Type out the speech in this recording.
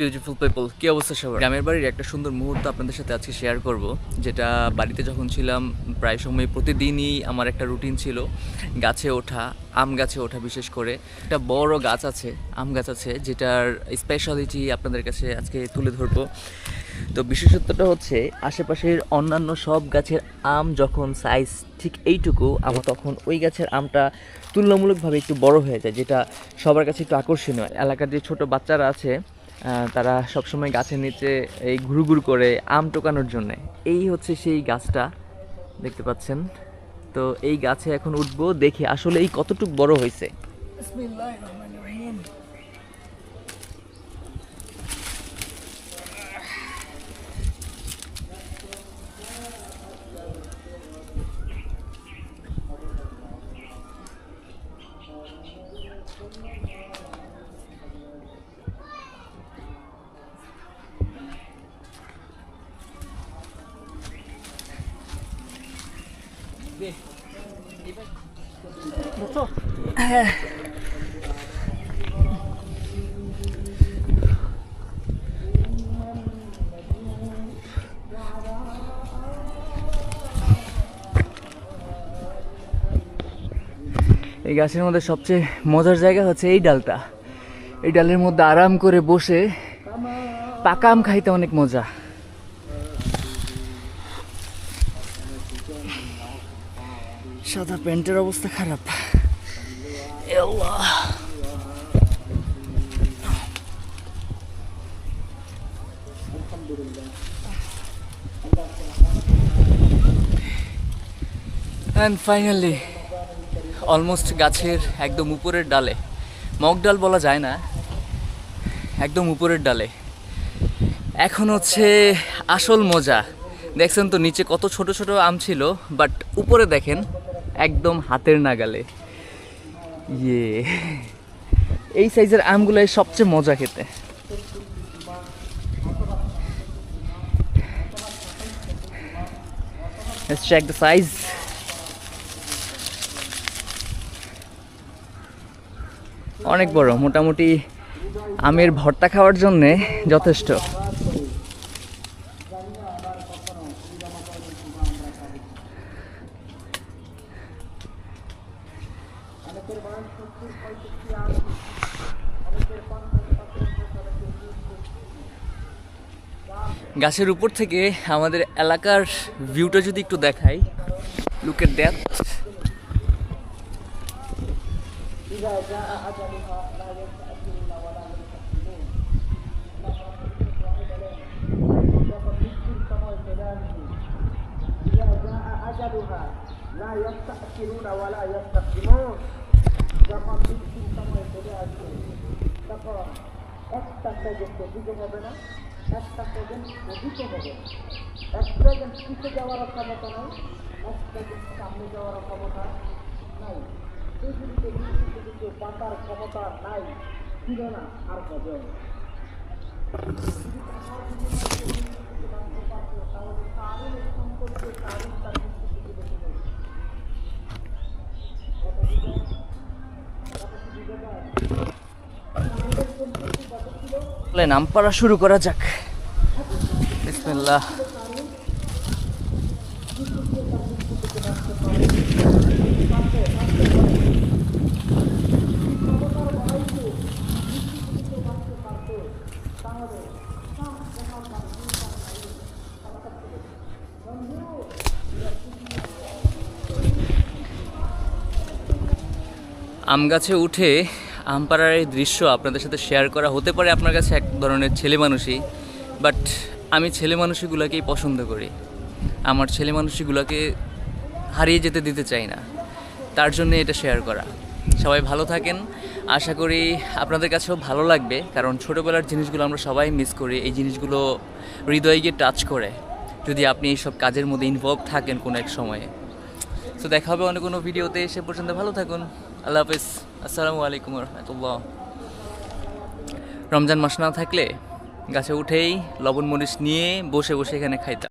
Beautiful people কি অবস্থা সবার? গ্রামের বাড়ির একটা সুন্দর মুহূর্ত আপনাদের সাথে আজকে শেয়ার করব, যেটা বাড়িতে যখন ছিলাম, প্রায় সময় প্রতিদিনই আমার একটা রুটিন ছিল, গাছে ওঠা, আম গাছে ওঠা বিশেষ করে। একটা বড় গাছ আছে, আম গাছ আছে, যেটার স্পেশালিটি আপনাদের কাছে আজকে তুলে ধরবো। তো বিশেষত্বটা হচ্ছে, আশেপাশের অন্যান্য সব গাছের আম যখন সাইজ ঠিক এইটুকু, আমার তখন ওই গাছের আমটা তুলনামূলকভাবে একটু বড় হয়ে যায়, যেটা সবার কাছে একটু আকর্ষণীয়। এলাকার যে ছোট বাচ্চারা আছে তারা সবসময় গাছের নিচে এই ঘুরু ঘুরু করে আম টোকানোর জন্য। এই হচ্ছে সেই গাছটা, দেখতে পাচ্ছেন? তো এই গাছে এখন উঠবো, দেখি আসলে এই কতটুক বড় হয়েছে। এই গাছের মধ্যে সবচেয়ে মজার জায়গা হচ্ছে এই ডালটা। এই ডালের মধ্যে আরাম করে বসে পাকা আম খাইতে অনেক মজা। সাদা প্যান্টের অবস্থা খারাপ। অ্যান্ড ফাইনালি অলমোস্ট গাছের একদম উপরের ডালে মগ ডাল বলা যায় না একদম উপরের ডালে। এখন হচ্ছে আসল মজা। দেখছেন তো নিচে কত ছোট ছোট আম ছিল বাট উপরে দেখেন একদম হাতের নাগালে। ইয়ে। এই সাইজের আমগুলোই সবচেয়ে মজা খেতে। Let's. অনেক বড়, মোটামুটি আমের ভর্তা খাওয়ার জন্যে যথেষ্ট। গাছের উপর থেকে আমাদের এলাকার ভিউটা যদি একটু দেখাই লুকের দ্যাট إذا جاء أجلها لا يستأخرون ولا يستقدمون যখন মৃত্যুর সময় চলে আসবে। তখন একটা সেকেন্ড অধিক হবে না একটা সেকেন্ড অধিক হবে। এক সেকেন্ড পিছিয়ে যাওয়ার ক্ষমতা নাই, এক সেকেন্ড সামনে যাওয়ার ক্ষমতা নাই। পৃথিবীতে মৃত্যুকে কিছু বাঁচার ক্ষমতা নাই, ছিল না আর হবে না। তাহলে নাম পড়া শুরু করা যাক। আম গাছে উঠে আম পাড়ার এই দৃশ্য আপনাদের সাথে শেয়ার করা হতে পারে আপনার কাছে এক ধরনের ছেলে মানুষই বাট আমি ছেলে মানুষগুলোকেই পছন্দ করি। আমার ছেলে মানুষগুলোকে হারিয়ে যেতে দিতে চাই না। তার জন্য এটা শেয়ার করা। সবাই ভালো থাকেন। আশা করি আপনাদের কাছেও ভালো লাগবে, কারণ ছোটোবেলার জিনিসগুলো আমরা সবাই মিস করি। এই জিনিসগুলো হৃদয়ে গিয়ে টাচ করে। যদি আপনি এইসব কাজের মধ্যে ইনভলভ থাকেন কোনো এক সময়ে। তো দেখা হবে অন্য কোনো ভিডিওতে, সে পর্যন্ত ভালো থাকুন। আল্লাহ হাফিজ। আসসালামু আলাইকুম রহমতুল্লাহ। রমজান মাস না থাকলে গাছে উঠেই লবণ মরিচ নিয়ে বসে বসে এখানে খাইতাম।